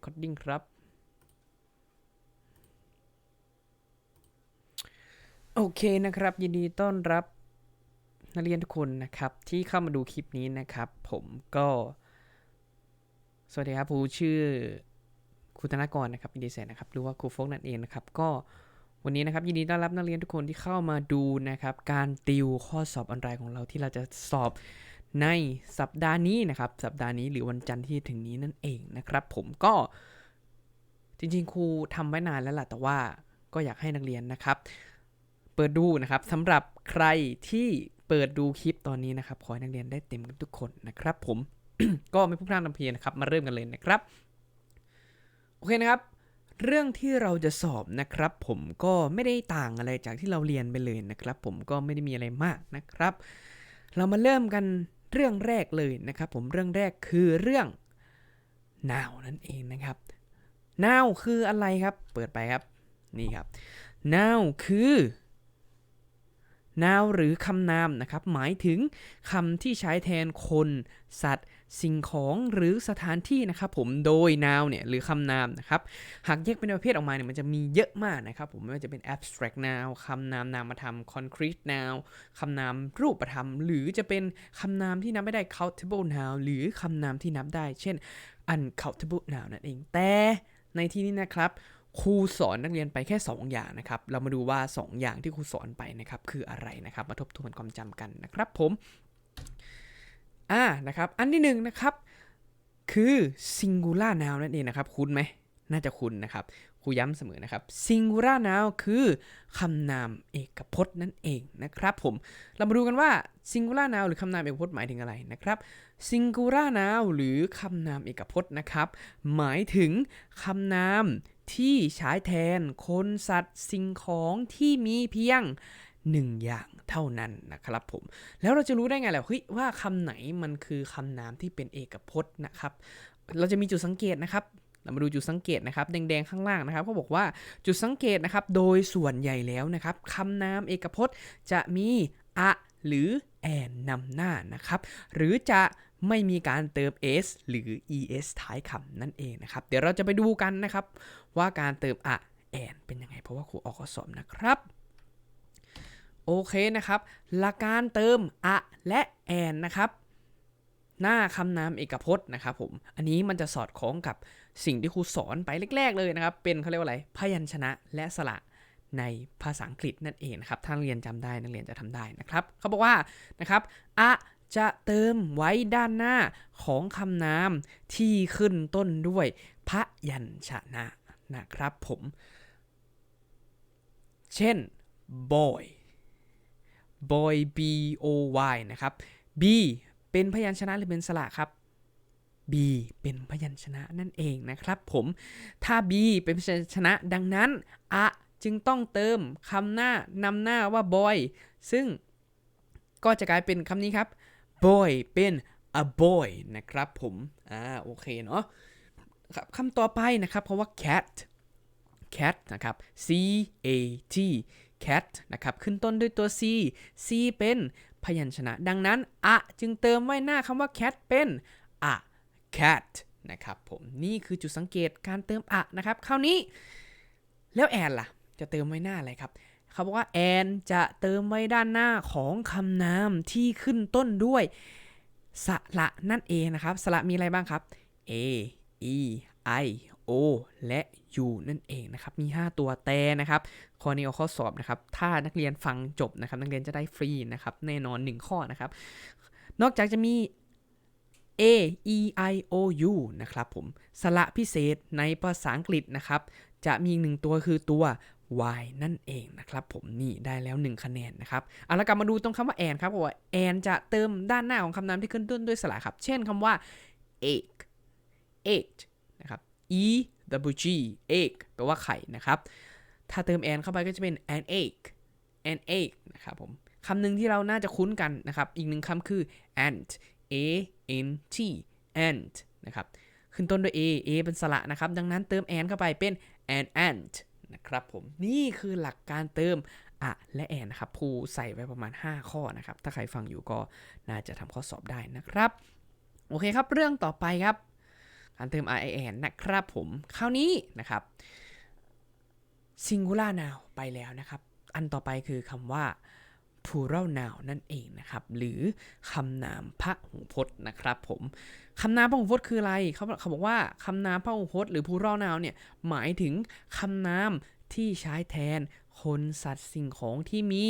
recording ครับ โอเคนะครับ ยินดีต้อนรับนักเรียนทุกคนนะครับ ที่เข้ามาดูคลิปนี้นะครับ ผมก็ สวัสดีครับครูชื่อครูธนากรนะครับอินดีเซนนะครับหรือว่าครูโฟกนั่นเองนะครับ ก็วันนี้นะครับยินดีต้อนรับนักเรียนทุกคนที่เข้ามาดูนะครับ การติวข้อสอบออนไลน์ของเราที่เราจะสอบ ในสัปดาห์นี้นะครับ สัปดาห์นี้หรือวันจันทร์ที่ถึงนี้นั่นเองนะครับ ผมก็จริงๆ ครูทำไว้นานแล้วล่ะแต่ว่าก็อยากให้นักเรียนนะครับ เปิดดูนะครับสำหรับใครที่เปิดดูคลิปตอนนี้นะครับ ขอให้นักเรียนได้เต็มกันทุกคนนะครับ ผมก็ไม่พูดพร่ำทำเพลงนะครับ มาเริ่มกันเลยนะครับ โอเคนะครับ เรื่องที่เราจะสอบนะครับ ผมก็ไม่ได้ต่างอะไรจากที่เราเรียนไปเลยนะครับ ผมก็ไม่ได้มีอะไรมากนะครับ เรามาเริ่มกัน เรื่องแรกเลยนะครับผมเรื่องแรกคือเรื่อง now นั่นเองนะครับ now คืออะไรครับ เปิดไปครับ นี่ครับ now คือ now หรือคำนามนะครับหมายถึงคำที่ใช้แทนคน สัตว์ สิ่งของหรือสถานที่นะครับผมโดย now เนี่ยหรือคำนามนะครับหากแยกเป็นประเภทออกมาเนี่ยมันจะมีเยอะมากนะครับผมไม่ว่าจะเป็น abstract noun คำนามนามธรรม concrete noun คำนามรูปธรรม หรือจะเป็นคำนามที่นับไม่ได้ countable noun หรือคำนามที่นับได้ เช่น uncountable noun นั่นเองแต่ในที่นี้นะครับ ครูสอนนักเรียนไปแค่ 2 อย่างนะครับ เรามาดูว่า 2 อย่างที่ครูสอนไปนะครับคืออะไรนะครับ มาทบทวนความจำกันนะครับผมอ่านะครับ อันที่หนึ่งนะครับ คือ singular noun นั่นเองนะครับ คุ้นไหม น่าจะคุ้นนะครับ ครูย้ำเสมอนะครับ singular noun คือคำนามเอกพจน์นั่นเองนะครับผม เรามาดูกันว่า singular noun หรือคำนามเอกพจน์หมายถึงอะไรนะครับ singular noun หรือคำนามเอกพจน์นะครับ หมายถึงคำนาม ที่ใช้แทนคนสัตว์สิ่งของที่มีเพียงหนึ่งอย่างเท่านั้นนะครับผม แล้วเราจะรู้ได้ไงล่ะเฮ้ยว่าคำไหนมันคือคำนามที่เป็นเอกพจน์นะครับ เราจะมีจุดสังเกตนะครับเรามาดูจุดสังเกตนะครับ แดงๆข้างล่างนะครับเขาบอกว่าจุดสังเกตนะครับ โดยส่วนใหญ่แล้วนะครับคำนามเอกพจน์จะมีอะหรือแอนนำหน้านะครับ หรือจะไม่มีการเติม s หรือ es ท้ายคำนั่นเองนะครับ เดี๋ยวเราจะไปดูกันนะครับ ว่าการเติมอะแอนเป็นยังไง เพราะว่าครูออกข้อสอบนะครับ โอเคนะครับ หลักการเติมอะและแอนนะครับหน้าคำนามเอกพจน์นะครับผม อันนี้มันจะสอดคล้องกับสิ่งที่ครูสอนไปแรก ๆ เลยนะครับ เป็นเขาเรียกว่าอะไร พยัญชนะและสระในภาษาอังกฤษนั่นเองนะครับ ถ้านักเรียนจำได้นักเรียนจะทำได้นะครับ เขาบอกว่านะครับอะจะเติมไว้ด้านหน้าของคำนามที่ขึ้นต้นด้วยพยัญชนะ นะครับผม เช่น boy boy b o y นะครับ b เป็นพยัญชนะหรือเป็นสระครับ b เป็นพยัญชนะนั่นเองนะครับผม ถ้า b เป็นพยัญชนะดังนั้นอะจึงต้องเติมคำหน้านำหน้าว่า boy ซึ่งก็จะกลายเป็นคำนี้ครับ boy เป็น a boy นะครับผม อ่า โอเคเนาะ ครับคำต่อไปนะครับ เพราะว่า cat cat นะครับ c a t cat นะครับ ขึ้นต้นด้วยตัว c c เป็นพยัญชนะ ดังนั้นอะจึงเติมไว้หน้าคำว่า cat เป็น a cat นะครับผมนี่คือจุดสังเกตการเติมอะนะครับ คราวนี้ แล้วแอนล่ะ จะเติมไว้หน้าอะไรครับเขาบอกว่าแอนจะเติมไว้ด้านหน้าของคำนามที่ขึ้นต้นด้วยสระนั่นเองนะครับสระมีอะไรบ้างครับ a e i o และ u นั่นเองนะครับ มี 5 ตัวแต่นะครับข้อนี้เอาข้อสอบนะครับ ถ้านักเรียนฟังจบนะครับ นักเรียนจะได้ฟรีนะครับ แน่นอน 1 ข้อนะครับ นอกจากจะมี a e i o u นะครับผม สระพิเศษในภาษาอังกฤษนะครับ จะมีหนึ่งตัวคือตัว y นั่นเองนะครับ ผมนี่ได้แล้ว 1 คะแนนนะครับเอาละกลับมาดูตรงคำว่าแอนครับว่าแอนจะเติมด้านหน้าของคำนามที่ขึ้นต้นด้วยสระครับ เช่นคำว่า egg egg นะครับ e w g egg แปลว่าไข่นะครับ ถ้าเติมแอนเข้าไปก็จะเป็น an egg an egg นะครับผมคำหนึ่งที่เราน่าจะคุ้นกันนะครับ อีกหนึ่งคำคือ ant a n t ant นะครับ ขึ้นต้นด้วย a a เป็นสระนะครับ ดังนั้นเติม an เข้าไปเป็น an ant นะครับผม นี่คือหลักการเติมอะและแอนนะครับครูใส่ไว้ประมาณ 5 ข้อนะครับ ถ้าใครฟังอยู่ก็น่าจะทำข้อสอบได้นะครับ โอเคครับ เรื่องต่อไปครับ การเติม i i n นะครับผม คราวนี้นะครับ singular noun ไปแล้วนะครับ อันต่อไปคือคำว่า plural noun นั่นเองนะครับ หรือคำนามพหูพจน์นะครับผมคำนามพหูพจน์คืออะไรเขาเขาบอกว่าคำนามพหูพจน์หรือ plural noun เนี่ยหมายถึงคำนามที่ใช้แทนคนสัตว์สิ่งของที่มี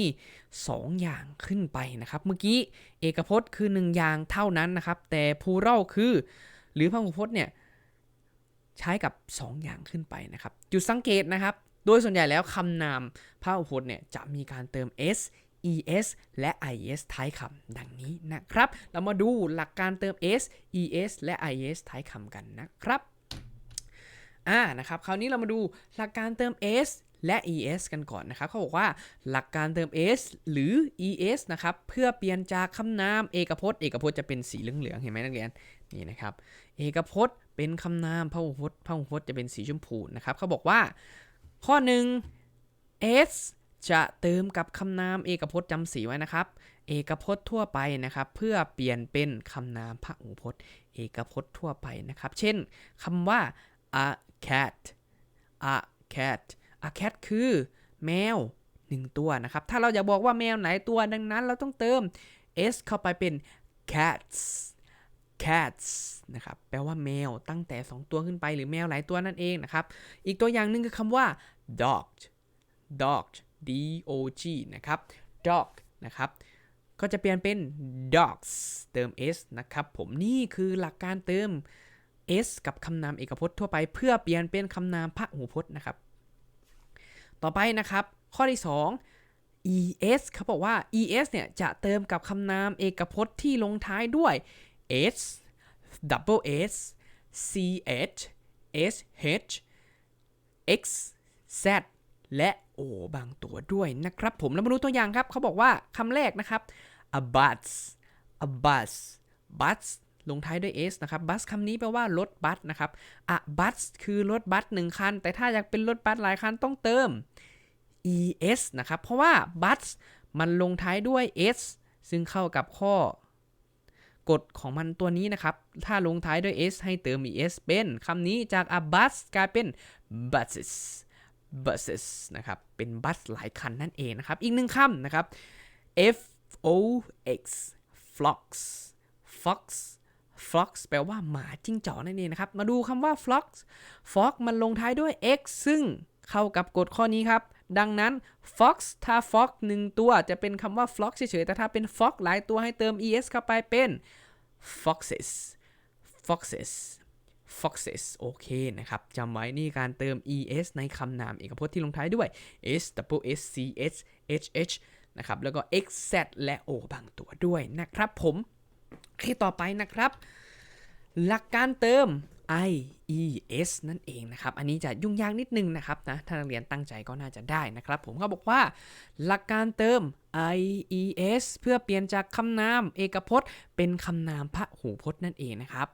2 อย่างขึ้นไปนะครับ เมื่อกี้เอกพจน์คือ 1 อย่างเท่านั้นนะครับ แต่ plural คือ หรือพหูพจน์เนี่ย ใช้กับ 2 อย่างขึ้นไปนะครับ จุดสังเกตนะครับ โดยส่วนใหญ่แล้วคำนามพหูพจน์เนี่ยจะมีการเติม s es และ is ท้ายคำดังนี้นะครับ เรามาดูหลักการเติม s es และ is ท้ายคำกันนะครับอ่านะครับ คราวนี้เรามาดูหลักการเติม s และ es กันก่อนนะครับ เขาบอกว่าหลักการเติม s หรือ es นะครับ เพื่อเปลี่ยนจากคำนามเอกพจน์ เอกพจน์จะเป็นสีเหลืองๆ เห็นไหมนักเรียน นี่นะครับ เอกพจน์ เป็นคำนามพหูพจน์พหูพจน์จะเป็นสีชมพูนะครับเขาบอกว่าข้อหนึ่ง s จะเติมกับคำนามเอกพจน์จำสีไว้นะครับ เอกพจน์ทั่วไปนะครับ เพื่อเปลี่ยนเป็นคำนามพหูพจน์ เอกพจน์ทั่วไปนะครับ เช่นคำว่า a cat a cat a cat คือแมว1ตัวนะครับ ถ้าเราอยากบอกว่าแมวไหนตัวดังนั้น เราต้องเติม s เข้าไปเป็น cats cats นะครับ แปลว่าแมวตั้งแต่ 2 ตัวขึ้นไปหรือแมวหลายตัวนั่นเองนะครับ อีกตัวอย่างหนึ่งคือคำว่า dog dog d o g นะครับ dog นะครับ ก็จะเปลี่ยนเป็น dogs เติม s นะครับ ผมนี่คือหลักการเติม s กับคำนามเอกพจน์ทั่วไปเพื่อเปลี่ยนเป็นคำนามพหูพจน์นะครับ ต่อไปนะครับ ข้อที่ 2 es เขาบอกว่า es เนี่ยจะเติมกับคำนามเอกพจน์ที่ลงท้ายด้วย s double s ch sh x z และ o บางตัวด้วยนะครับผมแล้วมาดูตัวอย่างครับ เขาบอกว่าคำแรกนะครับ a bus a bus bus ลงท้ายด้วย s นะครับ bus คำนี้แปลว่ารถบัสนะครับ a bus คือรถบัสหนึ่งคัน แต่ถ้าอยากเป็นรถบัสหลายคันต้องเติม es นะครับ เพราะว่า bus มันลงท้ายด้วย s ซึ่งเข้ากับข้อ กฎของมันตัวนี้นะครับ ถ้าลงท้ายด้วย s ให้เติม es เป็นคำนี้จาก a bus กลายเป็น buses buses นะครับ เป็นบัสหลายคันนั่นเองนะครับ อีกหนึ่งคำนะครับ f o x fox fox fox แปลว่าหมาจิ้งจอกนั่นเองนะครับ มาดูคำว่า fox fox มันลงท้ายด้วย x ซึ่งเข้ากับกฎข้อนี้ครับ ดังนั้น fox ถ้า fox หนึ่งตัวจะเป็นคำว่า fox เฉยๆ แต่ถ้าเป็น fox หลายตัวให้เติม es เข้าไปเป็น foxes foxes foxes โอเคนะครับจำไว้นี่การเติม es ในคำนามเอกพจน์ที่ลงท้ายด้วย s w s c s h h นะครับแล้วก็ x z และ o บางตัวด้วยนะครับผมโอเคต่อไปนะครับ หลักการเติม i e s นั่นเองนะครับ อันนี้จะยุ่งยากนิดนึงนะครับนะ ถ้านักเรียนตั้งใจก็น่าจะได้นะครับ ผมเขาบอกว่าหลักการเติม i e s เพื่อเปลี่ยนจากคำนามเอกพจน์ เป็นคำนามพหูพจน์นั่นเองนะครับ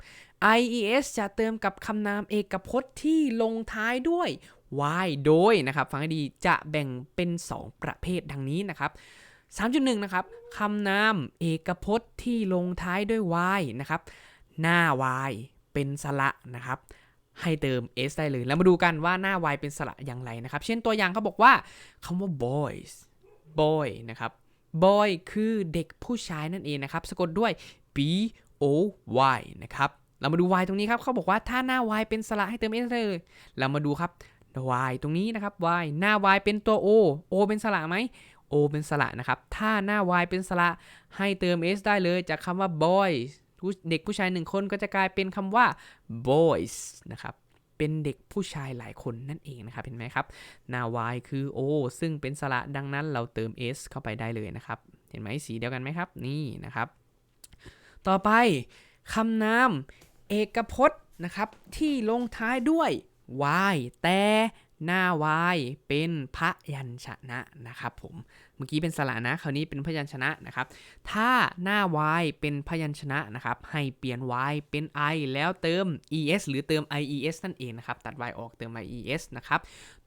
i e s จะเติมกับคำนามเอกพจน์ที่ลงท้ายด้วย y โดยนะครับฟังให้ดีจะแบ่งเป็น 2 ประเภทดังนี้นะครับ3.1นะครับคำนามเอกพจน์ที่ลงท้ายด้วย y นะครับหน้า y เป็นสระนะครับให้เติม s ได้เลย แล้วมาดูกันว่าหน้า y เป็นสระอย่างไรนะครับ เช่นตัวอย่างเขาบอกว่าคำว่า boys boy นะครับ boy คือเด็กผู้ชายนั่นเองนะครับ สะกดด้วย b o y นะครับ เรามาดู y ตรงนี้ครับเขาบอกว่าถ้าหน้า y เป็นสระให้เติม s ได้เลย เรามาดูครับ y ตรงนี้นะครับ y หน้า y เป็นตัว o o เป็นสระไหม o เป็นสระนะครับ ถ้าหน้า y เป็นสระให้เติม s ได้เลยจากคำว่า boys เด็กผู้ชายหนึ่งคนก็จะกลายเป็นคำว่า boys นะครับเป็นเด็กผู้ชายหลายคนนั่นเองนะครับ เห็นไหมครับหน้า y คือ o ซึ่งเป็นสระดังนั้นเราเติม s เข้าไปได้เลยนะครับ เห็นไหมสีเดียวกันไหมครับ นี่นะครับ ต่อไปคำนามเอกพจน์นะครับ ที่ลงท้ายด้วย y แต่ หน้า y เป็นพยัญชนะนะครับผมเมื่อกี้เป็นสระนะ คราวนี้เป็นพยัญชนะนะครับ ถ้าหน้า y เป็นพยัญชนะนะครับ ให้เปลี่ยน y เป็น i แล้วเติม es หรือเติม ies นั่นเองนะครับ ตัด y ออกเติม ies นะครับ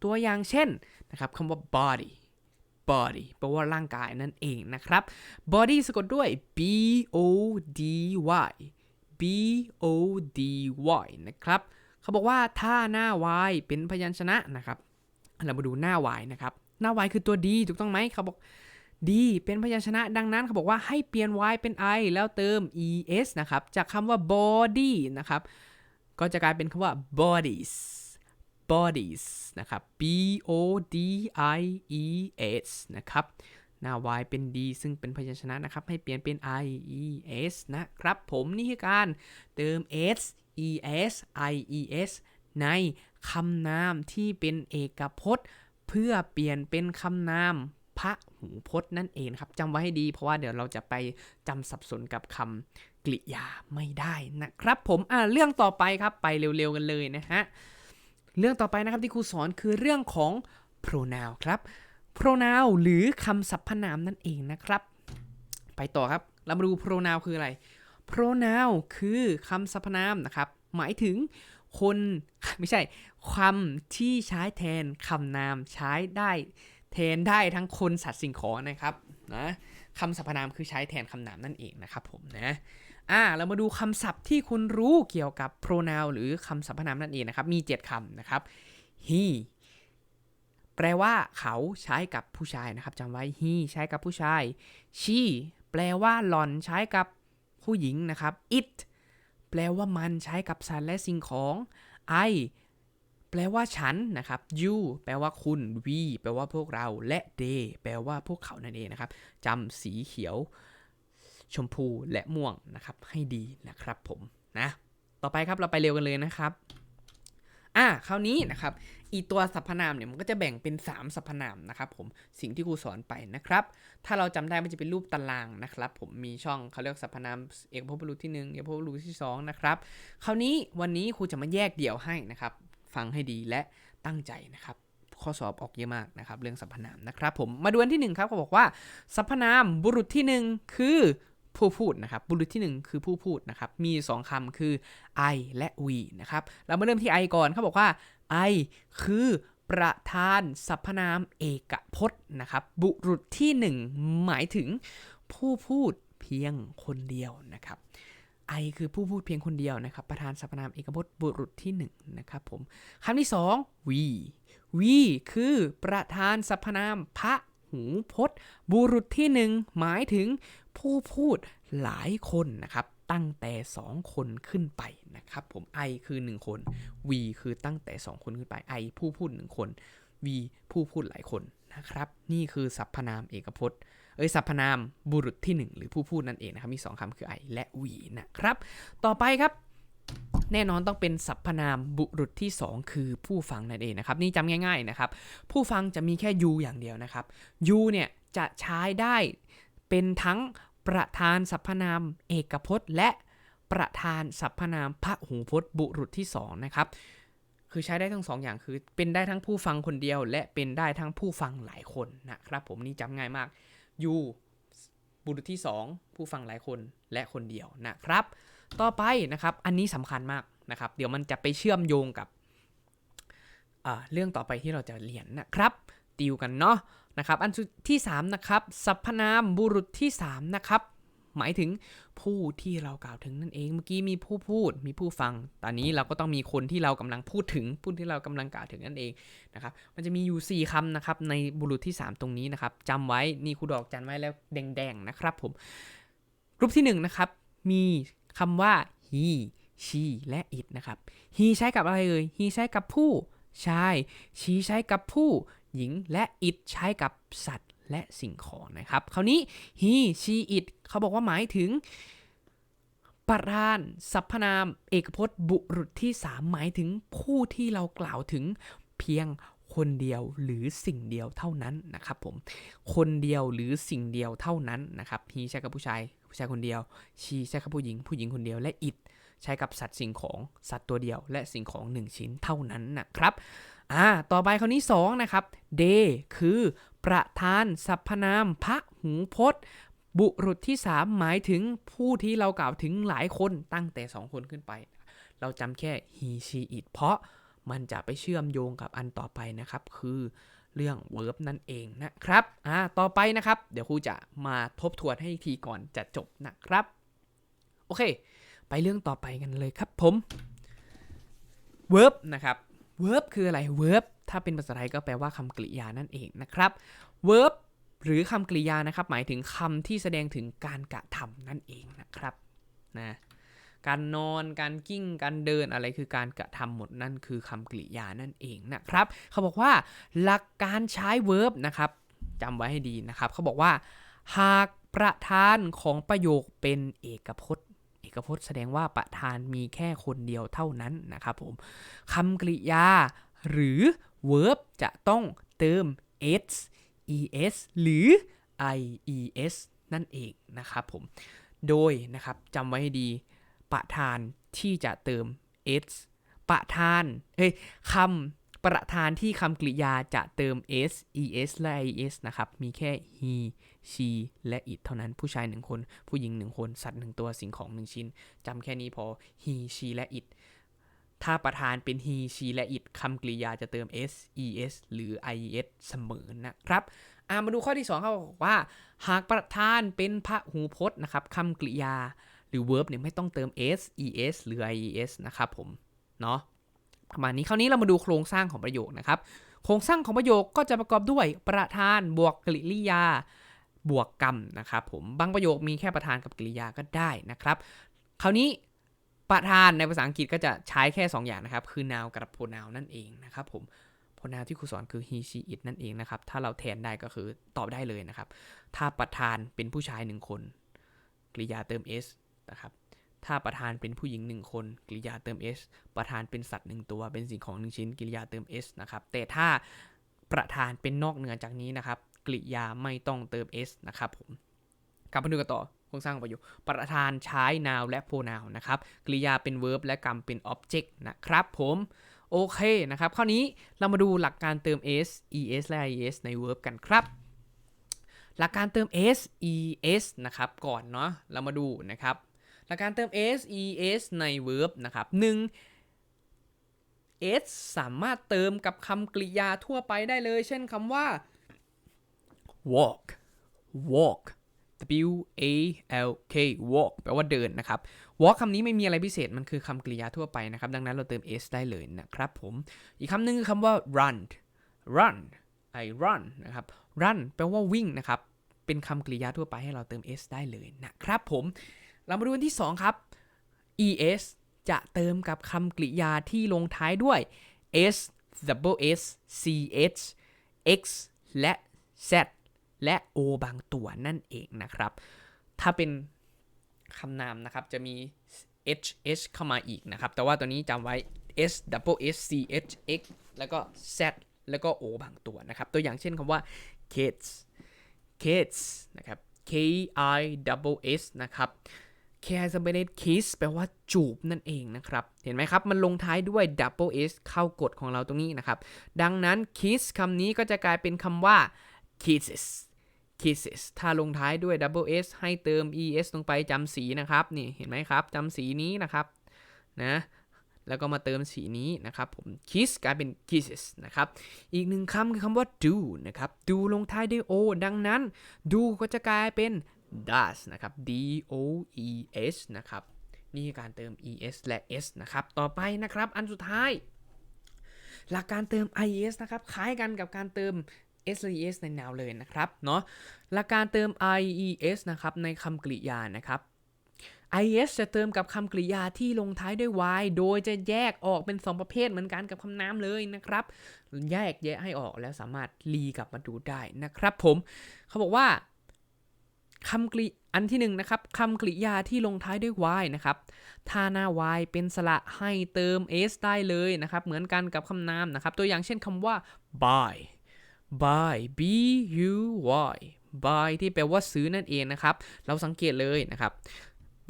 ตัวอย่างเช่นนะครับคำว่า body body แปลว่าร่างกายนั่นเองนะครับ body สะกดด้วย b o d y b b o d y นะครับ เขาบอกว่าถ้าหน้า y เป็นพยัญชนะนะครับ เรามาดูหน้า y นะครับ หน้า y คือตัว d ถูกต้องไหมเขาบอก d เป็นพยัญชนะดังนั้นเขาบอกว่าให้เปลี่ยน y เป็น i แล้วเติม es นะครับ จากคำว่า body นะครับ ก็จะกลายเป็นคำว่า bodies bodies นะครับ b o d i e s นะครับ หน้า y เป็น d ซึ่งเป็นพยัญชนะนะครับ ให้เปลี่ยนเป็น i e s นะครับ ผมนี่คือการเติม s e s i e s ในคำนามที่เป็นเอกพจน์ เพื่อเปลี่ยนเป็นคำนามพระหูพจน์นั่นเองครับจำไว้ให้ดีเพราะว่าเดี๋ยวเราจะไปจำสับสนกับคำกริยาไม่ได้นะครับ ผมอ่าเรื่องต่อไปครับไปเร็วๆกันเลยนะฮะเรื่องต่อไปนะครับที่ครูสอนคือเรื่องของ pronoun ครับ pronoun หรือคำสรรพนามนั่นเองนะครับ ไปต่อครับเรามาดู pronoun คืออะไร pronoun คือคำสรรพนามนะครับ หมายถึงคนไม่ใช่คำที่ใช้แทนคำนามใช้ได้แทนได้ทั้งคนสัตว์สิ่งของนะครับนะคำสรรพนามคือใช้แทนคำนามนั่นเองนะครับผมนะอ่าเรามาดูคำศัพท์ที่คุณรู้เกี่ยวกับ pronoun หรือคำสรรพนามนั่นเองนะครับ มี 7คำนะครับ he แปลว่าเขาใช้กับผู้ชายนะครับจำไว้ he ใช้กับผู้ชาย she แปลว่าหล่อนใช้กับ ผู้หญิงนะครับ it แปลว่ามันใช้กับสัตว์และสิ่งของ I แปลว่าฉันนะครับ you แปลว่าคุณ we แปลว่าพวกเรา และ they แปลว่าพวกเขานั่นเองนะครับจำสีเขียว ชมพูและม่วงนะครับ ให้ดีนะครับผมนะ ต่อไปครับเราไปเร็วกันเลยนะครับ อะคราวนี้นะครับอีตัวสรรพนามเนี่ยมันก็จะแบ่งเป็น 3สรรพนามนะครับผมสิ่งที่ครูสอนไปนะครับ ถ้าเราจำได้มันจะเป็นรูปตารางนะครับ ผมมีช่องเขาเรียกสรรพนามเอกภพบุรุษที่1เอกภพบุรุษที่2นะครับคราวนี้วันนี้ครูจะมาแยกเดี่ยวให้นะครับ ฟังให้ดีและตั้งใจนะครับ ข้อสอบออกเยอะมากนะครับ เรื่องสรรพนามนะครับ ผมมาดูอันที่หนึ่งครับเขาบอกว่าสรรพนามบุรุษที่หนึ่งคือ ผู้พูดนะครับบุรุษที่หนึ่งคือผู้พูดนะครับมีสองคำคือ I และ we นะครับเรามาเริ่มที่ I ก่อนเขาบอกว่า I คือประธานสรรพนามเอกพจน์นะครับบุรุษที่หนึ่งหมายถึงผู้พูดเพียงคนเดียวนะครับไอคือผู้พูดเพียงคนเดียวนะครับ ประธานสรรพนามเอกพจน์บุรุษที่หนึ่งนะครับผมคำที่สอง we we คือประธานสรรพนามพระ หูพจน์ บุรุษที่หนึ่งหมายถึงผู้พูดหลายคนนะครับ ตั้งแต่สองคนขึ้นไปนะครับ ผม I คือ 1 คน V คือตั้งแต่ 2 คนขึ้นไป I ผู้พูด 1 คน V ผู้พูดหลายคนนะครับ นี่คือสรรพนามเอกพจน์เอ้ยสรรพนามบุรุษที่ 1 หรือผู้พูดนั่นเองนะครับ มี 2คำคือ I และ V นะครับ ต่อไปครับ แน่นอนต้องเป็นสรรพนามบุรุษที่ 2 คือผู้ฟังนั่นเองนะครับนี่จำง่ายๆนะครับผู้ฟังจะมีแค่ you อย่างเดียวนะครับ you เนี่ยจะใช้ได้เป็นทั้งประธานสรรพนามเอกพจน์ และประธานสรรพนามพระหูพจน์บุรุษที่2นะครับคือใช้ได้ทั้งสองอย่างคือเป็นได้ทั้งผู้ฟังคนเดียว และเป็นได้ทั้งผู้ฟังหลายคนนะครับผมนี่จำง่ายมาก you บุรุษที่ 2 ผู้ฟังหลายคนและคนเดียวนะครับ ต่อไปนะครับ อันนี้สำคัญมากนะครับ เดี๋ยวมันจะไปเชื่อมโยงกับเรื่องต่อไปที่เราจะเรียนนะครับ ติวกันเนาะนะครับ อันที่ 3 นะครับสรรพนามบุรุษที่3นะครับหมายถึงผู้ที่เรากล่าวถึงนั่นเอง เมื่อกี้มีผู้พูด มีผู้ฟัง ตอนนี้เราก็ต้องมีคนที่เรากำลังพูดถึง ผู้ที่เรากำลังกล่าวถึงนั่นเองนะครับ มันจะมีอยู่ 4คำนะครับในบุรุษที่ 3 ตรงนี้นะครับจำไว้ นี่ครูดอกจันไว้แล้วแดงๆนะครับผม รูปที่1นะครับ มี คำว่า he she และ it นะครับ he ใช้กับอะไรเอ่ย he ใช้กับผู้ชาย she ใช้กับผู้หญิง และ it ใช้กับสัตว์และสิ่งของนะครับ คราวนี้ he she it เขาบอกว่าหมายถึงประธานสรรพนาม เอกพจน์บุรุษที่ 3 หมายถึงผู้ที่เรากล่าวถึงเพียง คนเดียวหรือสิ่งเดียวเท่านั้นนะครับผม คนเดียวหรือสิ่งเดียวเท่านั้นนะครับ he ใช้กับผู้ชาย ผู้ชายคนเดียว she ใช้กับผู้หญิง ผู้หญิงคนเดียว และ it ใช้กับสัตว์สิ่งของ สัตว์ตัวเดียว และสิ่งของ 1 ชิ้นเท่านั้นนะครับ อ่า ต่อไปคราวนี้2นะครับ they คือประธานสรรพนามพระหูพจน์บุรุษที่ 3 หมายถึงผู้ที่เรากล่าวถึงหลายคนตั้งแต่ 2 คนขึ้นไป เราจำแค่ he she it เพราะ มันจะไปเชื่อมโยงกับอันต่อไปนะครับ คือเรื่อง verb นั่นเองนะครับ อ่า ต่อไปนะครับ เดี๋ยวครูจะมาทบทวนให้ทีก่อนจะจบนะครับ โอเค ไปเรื่องต่อไปกันเลยครับผม verb นะครับ verb คืออะไร verb ถ้าเป็นภาษาไทยก็แปลว่าคำกริยานั่นเองนะครับ verb หรือคำกริยานะครับ หมายถึงคำที่แสดงถึงการกระทำนั่นเองนะครับ นะ การนอน การกิ้ง การเดินอะไรคือการกระทำหมดนั่นคือคำกริยานั่นเองนะครับ เขาบอกว่าหลักการใช้ verb นะครับจำไว้ให้ดีนะครับ เขาบอกว่า หากประธานของประโยคเป็นเอกพจน์ เอกพจน์แสดงว่าประธานมีแค่คนเดียวเท่านั้นนะครับผมคำกริยาหรือ verb จะต้องเติม s es หรือ ies นั่นเองนะครับผม โดยนะครับจำไว้ให้ดี ประธานที่จะเติม s ประธานเฮ้ยคำประธานที่คำกริยาจะเติม s es และ is นะครับ มีแค่ he she และ it เท่านั้นผู้ชายหนึ่งคน ผู้หญิงหนึ่งคน สัตว์หนึ่งตัวสิ่งของหนึ่งชิ้นจำแค่นี้พอ he she และ it ถ้าประธานเป็น he she และ it คำกริยาจะเติม s es หรือ is เสมอนะครับอ่ามาดูข้อที่2เขาบอกว่า หากประธานเป็นพหูพจน์นะครับคำกริยา หรือ verb เนี่ยไม่ต้องเติม s es หรือ ies นะครับผม เนาะประมาณนี้คราวนี้เรามาดูโครงสร้างของประโยคนะครับ โครงสร้างของประโยคก็จะประกอบด้วยประธานบวกกริยา บวกกรรมนะครับผม บางประโยคมีแค่ประธานกับกริยาก็ได้นะครับ คราวนี้ประธานในภาษาอังกฤษก็จะใช้แค่ 2 อย่างนะครับ คือ noun กับ pronoun นั่นเองนะครับผม pronoun ที่ครูสอนคือ he she it นั่นเองนะครับ ถ้าเราแทนได้ก็คือตอบได้เลยนะครับ ถ้าประธานเป็นผู้ชายหนึ่งคน กริยาเติม s นะครับ ถ้าประธานเป็นผู้หญิงหนึ่งคน กริยาเติม s ประธานเป็นสัตว์หนึ่งตัว เป็นสิ่งของหนึ่งชิ้น กริยาเติม s นะครับ แต่ถ้าประธานเป็นนอกเหนือจากนี้นะครับ กริยาไม่ต้องเติม s นะครับผม กลับมาดูกันต่อโครงสร้างประโยคประธานใช้ noun และ pronoun นะครับ กริยาเป็น verb และกรรมเป็น object นะครับผมโอเคนะครับครานี้เรามาดูหลักการเติม s es และ ies ใน verb กันครับ หลักการเติม s es นะครับก่อนเนาะเรามาดูนะครับ หลักการเติม s es ใน verb นะครับ1 s สามารถเติมกับคำกริยาทั่วไปได้เลย เช่นคำว่า walk walk w a l k walk แปลว่าเดินนะครับ walk คำนี้ไม่มีอะไรพิเศษ มันคือคำกริยาทั่วไปนะครับ ดังนั้นเราเติม s ได้เลยนะครับผม อีกคำหนึ่งคือคำว่า run run I run นะครับ run แปลว่าวิ่งนะครับ เป็นคำกริยาทั่วไปให้เราเติม s ได้เลยนะครับผม เรามาดูอันที่ 2 ครับ es จะเติมกับคำกริยาที่ลงท้ายด้วย s double s ch x และ z และ o บางตัวนั่นเองนะครับ ถ้าเป็นคำนามนะครับ จะมี h h เข้ามาอีกนะครับ แต่ว่าตัวนี้จำไว้ s double s c h x แล้วก็ z แล้วก็ o บางตัวนะครับ ตัวอย่างเช่นคำว่า kids kids นะครับ k i double s นะครับ k i double kiss แปลว่าจูบนั่นเองนะครับ เห็นไหมครับ มันลงท้ายด้วย double s เข้ากฎของเราตรงนี้นะครับ ดังนั้น kiss คำนี้ก็จะกลายเป็นคำว่า kisses kisses ถ้าลงท้ายด้วย double s ให้เติม es ลงไปจำสีนะครับ นี่เห็นไหมครับจำสีนี้นะครับ นะ แล้วก็มาเติมสีนี้นะครับผม kiss กลายเป็น kisses นะครับ อีกหนึ่งคำคือคำว่า do นะครับ do ลงท้ายด้วย o ดังนั้น do ก็จะกลายเป็น does นะครับ d o e s นะครับ นี่คือการเติม es และ s นะครับ ต่อไปนะครับ อันสุดท้าย หลักการเติม ies นะครับ คล้ายกันกับการเติม s และ es ใน noun เลยนะครับเนาะหลักการเติม ies นะครับ ในคำกริยานะครับ is จะเติมกับคำกริยาที่ลงท้ายด้วย y โดยจะแยกออกเป็น 2 ประเภทเหมือนกันกับคำนามเลยนะครับ แยกแยะให้ออกแล้วสามารถรีกลับมาดูได้นะครับผม เขาบอกว่า คำกริอันที่หนึ่งนะครับคำกริยาที่ลงท้ายด้วย y นะครับ ถ้าหน้า y เป็นสระให้เติม s ได้เลยนะครับ เหมือนกันกับคำนามนะครับ ตัวอย่างเช่นคำว่า buy buy b u y buy ที่แปลว่าซื้อนั่นเองนะครับ เราสังเกตเลยนะครับ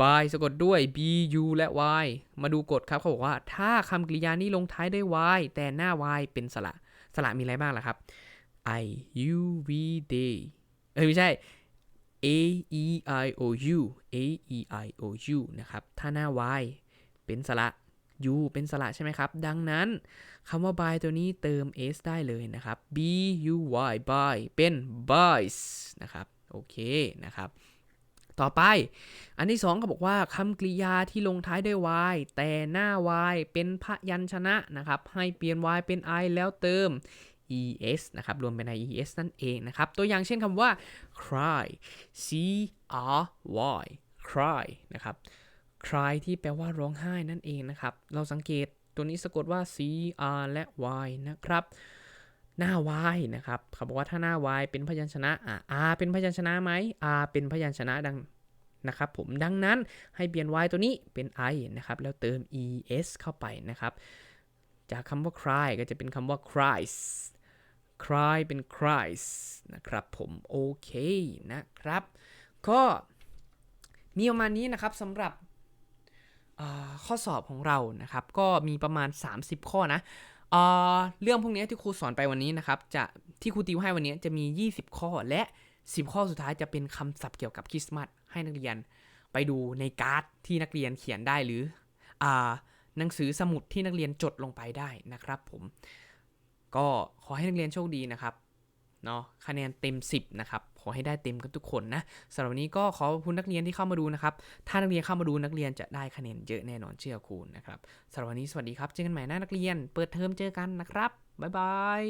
buy สะกดด้วย b u และ y มาดูกฎครับเขาบอกว่า ถ้าคำกริยานี้ลงท้ายด้วย y แต่หน้า y เป็นสระสระมีอะไรบ้างล่ะครับ i u v d เอ้ยไม่ใช่ a e i o u a e i o u นะครับ ถ้าหน้า y เป็นสระ u เป็นสระใช่ไหมครับ ดังนั้นคำว่า by ตัวนี้เติม s ได้เลยนะครับ b u y by เป็น buys นะครับ โอเคนะครับ ต่อไป อันที่สองก็บอกว่าคำกริยาที่ลงท้ายด้วย y แต่หน้า y เป็นพยัญชนะนะครับ ให้เปลี่ยน y เป็น i แล้วเติม es นะครับ รวมเป็น i es นั่นเองนะครับ ตัวอย่างเช่นคำว่า cry c r y cry นะครับ cry ที่แปลว่าร้องไห้นั่นเองนะครับ เราสังเกตตัวนี้สะกดว่า c r และ y นะครับ หน้า y นะครับเขาบอกว่าถ้าหน้า y เป็นพยัญชนะอะ r เป็นพยัญชนะไหม r เป็นพยัญชนะดังนะครับผมดังนั้นให้เปลี่ยน y ตัวนี้เป็น i นะครับ แล้วเติม es เข้าไปนะครับ จากคำว่า cry ก็จะเป็นคำว่า cries cry เป็น cries นะครับผมโอเคนะครับ ก็มีประมาณนี้นะครับสำหรับข้อสอบของเรานะครับ ก็มีประมาณ 30 ข้อนะอ่าเรื่องพวกนี้ที่ครูสอนไปวันนี้นะครับ จะที่ครูติวให้วันนี้จะมี 20 ข้อและ 10 ข้อสุดท้ายจะเป็นคำศัพท์เกี่ยวกับคริสต์มาสให้นักเรียน ไปดูในการ์ดที่นักเรียนเขียนได้หรือหนังสือสมุดที่นักเรียนจดลงไปได้นะครับผม ก็ขอให้นักเรียนโชคดีนะครับเนาะคะแนนเต็ม 10 นะครับ ขอให้ได้เต็มกันทุกคนนะสำหรับวันนี้ก็ขอบคุณนักเรียนที่เข้ามาดูนะครับ ถ้านักเรียนเข้ามาดูนักเรียนจะได้คะแนนเยอะแน่นอนเชื่อครูนะครับสำหรับวันนี้สวัสดีครับ เจอกันใหม่หน้านักเรียน เปิดเทอมเจอกันนะครับ บ๊ายบาย